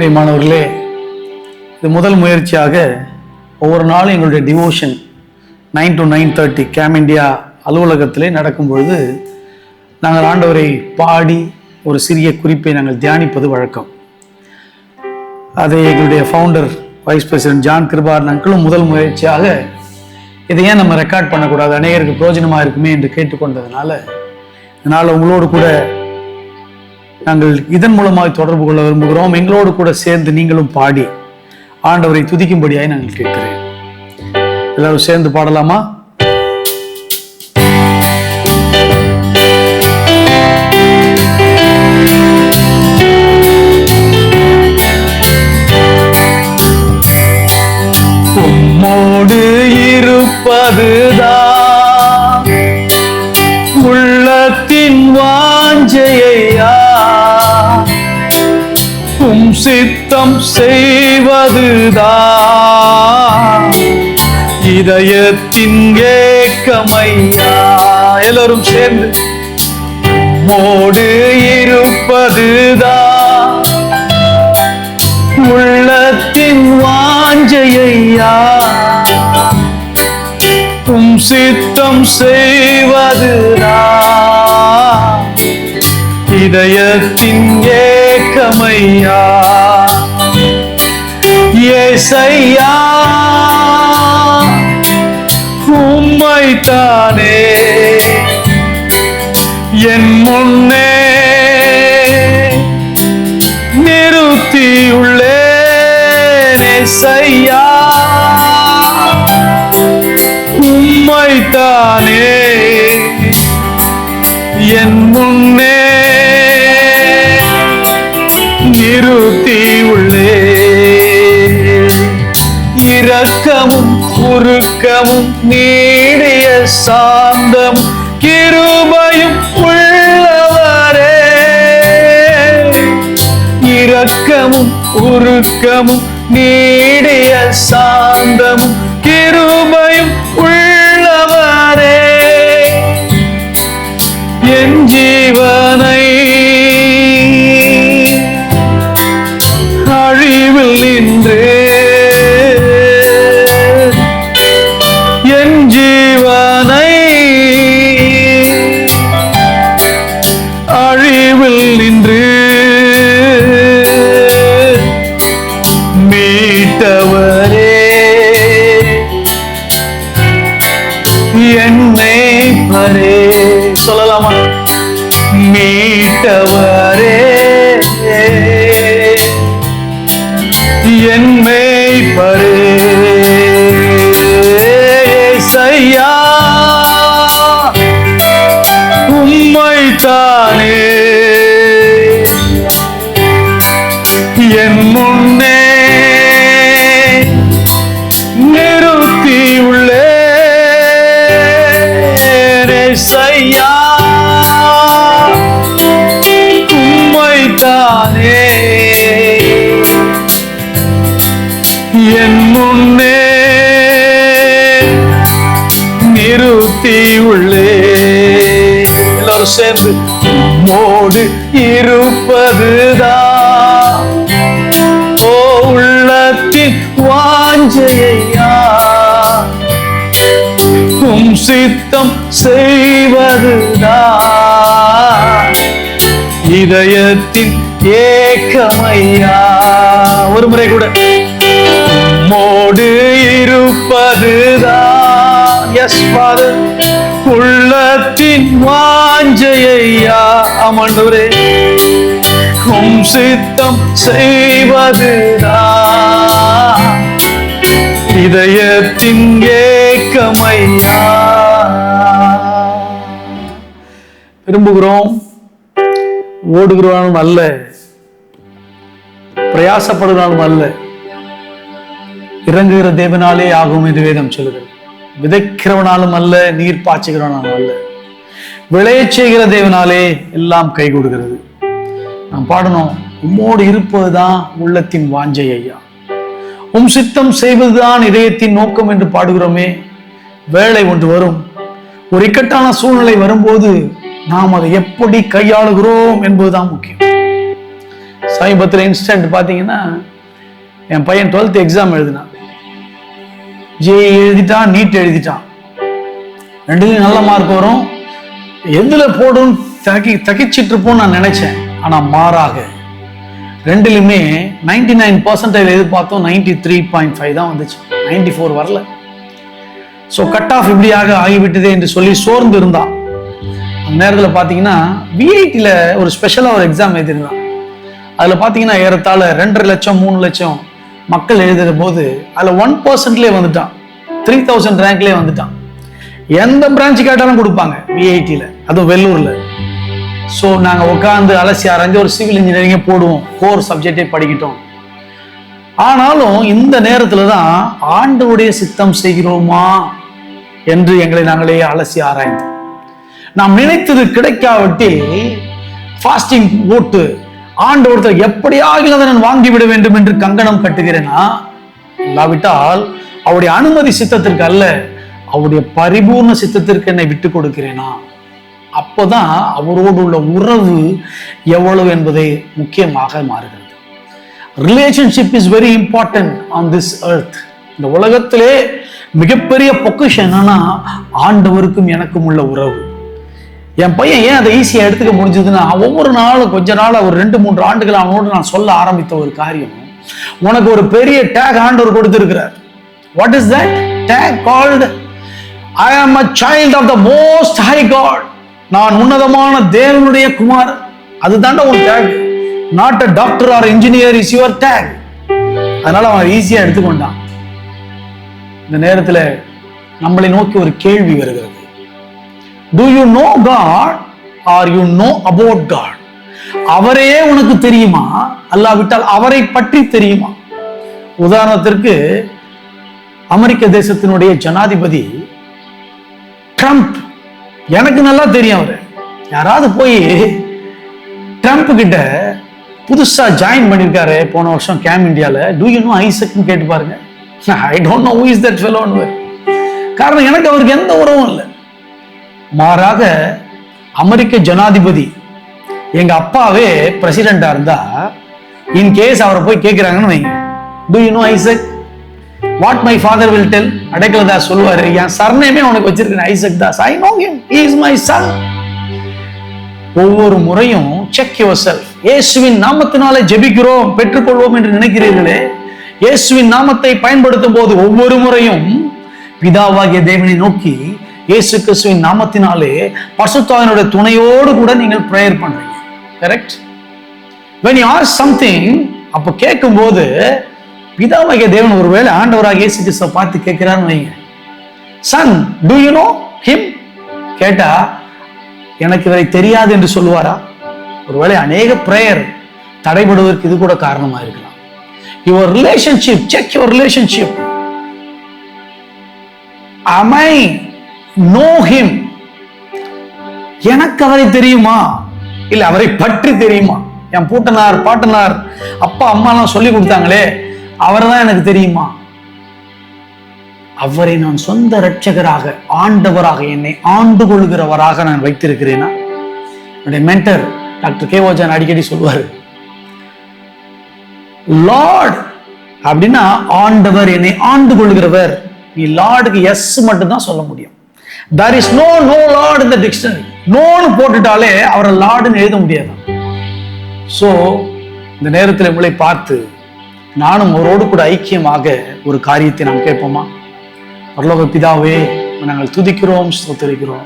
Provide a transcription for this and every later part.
பிரியமானவர்களே இது முதல் முயற்சியாக ஒவ்வொரு நாளும் எங்களுடைய devotion nine to nine thirty game India அலுவலகத்திலே நடக்கும் பொழுது நாங்கள் ஆண்டவரை பாடி ஒரு சிறிய குறிப்பை நாங்கள் தியானிப்பது வழக்கம். அதை எங்களுடைய founder vice president John Kirubar நங்களும் முதல் முயற்சியாக இதை ஏன் நம்ம ரெக்கார்ட் பண்ணக்கூடாது? அநேகருக்கு பிரயோஜனமாக இருக்குமே என்று கேட்டுக்கொண்டதுனால இதனால் உங்களோடு கூட நாங்கள் இதன் மூலமாக தொடர்பு கொள்ள விரும்புகிறோம். எங்களோடு கூட சேர்ந்து நீங்களும் பாடி ஆண்டவரை துதிக்கும்படியாய் நாங்கள் கேட்கிறேன். எல்லாரும் சேர்ந்து பாடலாமா? உம்மோடு சித்தம் செய்வதுதான். இதயத்தின் ஏக்கமையா. எல்லோரும் சேர்ந்து மோடு இருப்பதுதான். உள்ளத்தின் வாஞ்சையா. உம் சித்தம் செய்வதுதான். இதயத்தின் ஏக்கமையா. ஏசையா உம்மைத்தானே. என் முன்னே நிறுத்தியுள்ளேன் ஏசையா உம்மைத்தானே. இரக்கமும் உருக்கமும் நீடிய சாந்தம் கிருபையும் உள்ளவரே. இரக்கமும் உருக்கமும் நீடிய சாந்தமும் செய்யா சேர்ந்து மோடு இருப்பதுதான் ஓ உள்ளத்தின் வாஞ்சையா? உம் சித்தம் செய்வதுதான் இதயத்தின் ஏக்கமையா? ஒரு முறை கூட. மோடு இருப்பதுதான் எஸ் ஃபாதர் உள்ளத்தின் வாஞ்சையா ஆமாண்டவரே உம் சித்தம் செய்வதுதான் இதயத்தின் ஏக்கமையா. விரும்புகிறோம். ஓடுகிறவனும் அல்ல. பிரயாசப்படுகிறானும் அல்ல. இறங்குகிற தேவனாலே ஆகும் என்று வேதம் சொல்லுகிறது. விதைக்கிறவனாலும் அல்ல நீர் பாய்ச்சுகிறவனாலும் அல்ல. விளையச் செய்கிற தேவனாலே எல்லாம் கை கொடுக்கிறது. நாம் பாடணும் உம்மோடு இருப்பதுதான் உள்ளத்தின் வாஞ்சை ஐயா. உம் சித்தம் செய்வதுதான் இதயத்தின் நோக்கம் என்று பாடுகிறோமே. வேலை ஒன்று வரும். ஒரு இக்கட்டான சூழ்நிலை வரும்போது நாம் அதை எப்படி கையாளுகிறோம் என்பதுதான் முக்கியம். சமீபத்தில் இன்ஸ்டன்ட் பார்த்தீங்கன்னா என் பையன் டுவெல்த் எக்ஸாம் எழுதினான். ஜே எழுதிட்டான் நீட் எழுதிட்டான். ரெண்டுலையும் நல்ல மார்க் வரும். எதுல போடும்? தகி தகிச்சிட்டு இருப்போம்னு நான் நினைச்சேன். ஆனா மாறாக ரெண்டுலையுமே நைன்டி நைன் பர்சன்டேஜ் எதிர்பார்த்தோம். நைன்டி த்ரீ பாயிண்ட் ஃபைவ் தான் வந்துச்சு. நைன்டி ஃபோர் வரல. ஸோ கட் ஆஃப் இப்படியாக ஆகிவிட்டதே என்று சொல்லி சோர்ந்து இருந்தான். அந்த நேரத்தில் பார்த்தீங்கன்னா விஐடியில் ஒரு ஸ்பெஷலாக ஒரு எக்ஸாம் எழுதியிருந்தான். அதில் பார்த்தீங்கன்னா ஏறத்தாழ ரெண்டரை லட்சம் மூணு லட்சம் மக்கள் எழுதுகிற போது அதில் ஒன் பர்சன்ட்லேயே வந்துட்டான். த்ரீ தௌசண்ட் ரேங்க்லேயே வந்துட்டான். எந்த பிரான்ச் கேட்டாலும் கொடுப்பாங்க விஐடியில் அதுவும் வெள்ளூரில். ஸோ நாங்கள் உட்காந்து அலசி ஆராய்ந்து ஒரு சிவில் இன்ஜினியரிங்கே போடுவோம். கோர் சப்ஜெக்டே படிக்கிட்டோம். ஆனாலும் இந்த நேரத்தில் தான் ஆண்டவுடைய சித்தம் செய்கிறோமா என்று எங்களை நாங்களே அலசி ஆராய்ந்தோம். நாம் நினைத்தது கிடைக்காவிட்டில் ஃபாஸ்டிங் போட்டு ஆண்டவரத்தில் எப்படியாக அதை நான் வாங்கிவிட வேண்டும் என்று கங்கணம் கட்டுகிறேனா? இல்லாவிட்டால் அவருடைய அனுமதி சித்தத்திற்கு அல்ல. அவருடைய பரிபூர்ண சித்தத்திற்கு என்னை விட்டு கொடுக்கிறேனா? அப்போதான் அவரோடு உள்ள உறவு எவ்வளவு என்பதை முக்கியமாக மாறுகிறது. Relationship is very important on this earth இந்த உலகத்திலே மிகப்பெரிய பொக்கிஷம் என்னன்னா ஆண்டவருக்கும் எனக்கும் உள்ள உறவு. என் பையன் ஏன் அதை ஈஸியாக எடுத்துக்க முடிஞ்சதுன்னா ஒவ்வொரு நாளும் கொஞ்ச நாள் ஒரு ரெண்டு மூன்று ஆண்டுகள் அவனோடு நான் சொல்ல ஆரம்பித்த ஒரு காரியம். உனக்கு ஒரு பெரிய டேக் ஆண்டவர் கொடுத்துருக்கிறார். What is that tag called I am a child of the most high God நான் உன்னதமான தேவனுடைய குமார் அதுதான்டா உன் tag not a doctor or engineer is your tag அதனால அவன் ஈஸியா எடுத்துக்கொண்டான். இந்த நேரத்தில் நம்மளை நோக்கி ஒரு கேள்வி வருகிறது. Do you know God or you know about God அவரையே உனக்கு தெரியுமா? அல்லாவிட்டால் அவரை பற்றி தெரியுமா? உதாரணத்திற்கு அமெரிக்க தேசத்தினுடைய ஜனாதிபதி ட்ரம்ப் எனக்கு நல்லா தெரியும் அவர். யாராவது போய் ட்ரம்ப் கிட்ட புதுசாக ஜாயின் பண்ணியிருக்காரு போன வருஷம் கேம் இந்தியாவில் டூ யூ நோ ஐசக்னு கேட்டு பாருங்க. I don't know is that ஃபெலோன்னு காரணம் எனக்கு அவருக்கு எந்த உறவும் இல்லை. மாறாக அமெரிக்க ஜனாதிபதி எங்கள் அப்பாவே பிரசிடெண்டா இருந்தா இன் கேஸ் அவரை போய் கேட்குறாங்கன்னு வைங்க. Do you know Isaac what my father will tell அடைக்கலதா சொல்லுவாரு என் சர்நேமே உனக்கு வச்சிருக்கேன் Isaac Das. I know him he is my son ஒவ்வொரு முறையும் செக் யுவர் செல்ஃப் இயேசுவின் நாமத்தினாலே ஜெபிக்கிறோம் பெற்றுக்கொள்வோம் என்று நினைக்கிறீர்களே. இயேசுவின் நாமத்தை பயன்படுத்தும் போது ஒவ்வொரு முறையும் பிதாவாகிய தேவனை நோக்கி இயேசு கிறிஸ்துவின் நாமத்தினாலே பசுத்தாவினுடைய துணையோடு கூட நீங்கள் ப்ரேயர் பண்றீங்க. Correct when you are something அப்போ கேட்கும்போது பிதாவாகிய தேவன் ஒருவேளை ஆண்டவராக இயேசு கிறிஸ்துவை பார்த்து கேட்கிறான்னு வைங்க. Son do you know him கேட்டா எனக்கு இவரை தெரியாது என்று சொல்லுவாரா? ஒருவேளை அநேக பிரேயர் தடைபடுவதற்கு இது கூட காரணமா இருக்கலாம். Your relationship check your relationship am I know him எனக்கு அவரை தெரியுமா? இல்ல அவரை பற்றி தெரியுமா? என் பூட்டனார் பாட்டனார் அப்பா அம்மாலாம் சொல்லி கொடுத்தாங்களே அவர்தான் எனக்கு தெரியுமா? அவரை நான் சொந்த ரட்சகராக ஆண்டவராக என்னை ஆண்டு கொள்கிறவராக நான் வைத்திருக்கிறேனா? என்னுடைய மென்டர் டாக்டர் கே ஓஜான் அடிக்கடி சொல்வார். லார்ட் அப்படின்னா ஆண்டவர் என்னை ஆண்டு கொள்கிறவர் நீ லார்டுக்கு எஸ் மட்டும் தான் சொல்ல முடியும். There is no no Lord இந்த டிக்ஷனரி நோன்னு போட்டுட்டாலே அவரை லார்டுன்னு எழுத முடியாது. ஸோ இந்த நேரத்தில் உங்களை பார்த்து நானும் அவரோடு கூட ஐக்கியமாக ஒரு காரியத்தை நாம் கேட்போமா? பரலோக பிதாவே நாங்கள் துதிக்கிறோம் ஸ்தோத்தரிக்கிறோம்.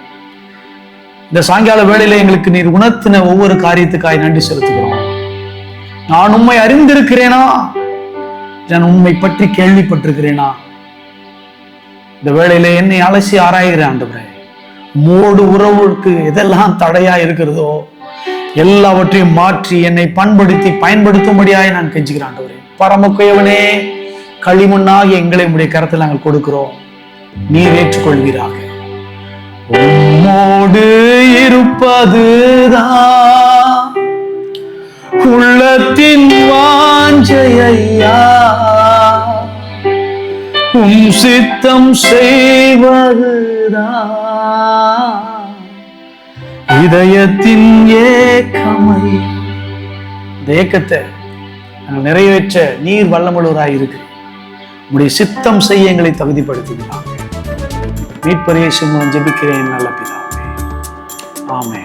இந்த சாயங்கால வேளையில எங்களுக்கு நீர் உணர்த்தின ஒவ்வொரு காரியத்துக்காய் நன்றி செலுத்துகிறோம். நான் உண்மை அறிந்திருக்கிறேனா? நான் உண்மை பற்றி கேள்விப்பட்டிருக்கிறேனா? இந்த வேளையில என்னை அலசி ஆராய்கிறேன் ஆண்டவரே மோடு உறவுக்கு எதெல்லாம் தடையா இருக்கிறதோ எல்லாவற்றையும் மாற்றி என்னை பண்படுத்தி பயன்படுத்தும்படியாய் நான் கெஞ்சுகிறேன் பரமக்குயவனே களிமண்ணாக எங்களை உடைய கரத்தில் நாங்கள் கொடுக்கிறோம். நீர் ஏற்றுக்கொள்வீராக. உம்மோடு இருப்பதுதான் உள்ளத்தின் வாஞ்சையா. உம் சித்தம் செய்வதுதான். இதயத்தின் ஏக்கமை. இந்த ஏக்கத்தை நிறைவேற்ற நீர் வல்லமுள்ளவராய் இருக்கு. உடைய சித்தம் செய்ய எங்களை தகுதிப்படுத்துகிறாங்க மீட்பரையை சிம்மம் ஜெபிக்கிறேன் நல்ல பிதாவே. ஆமே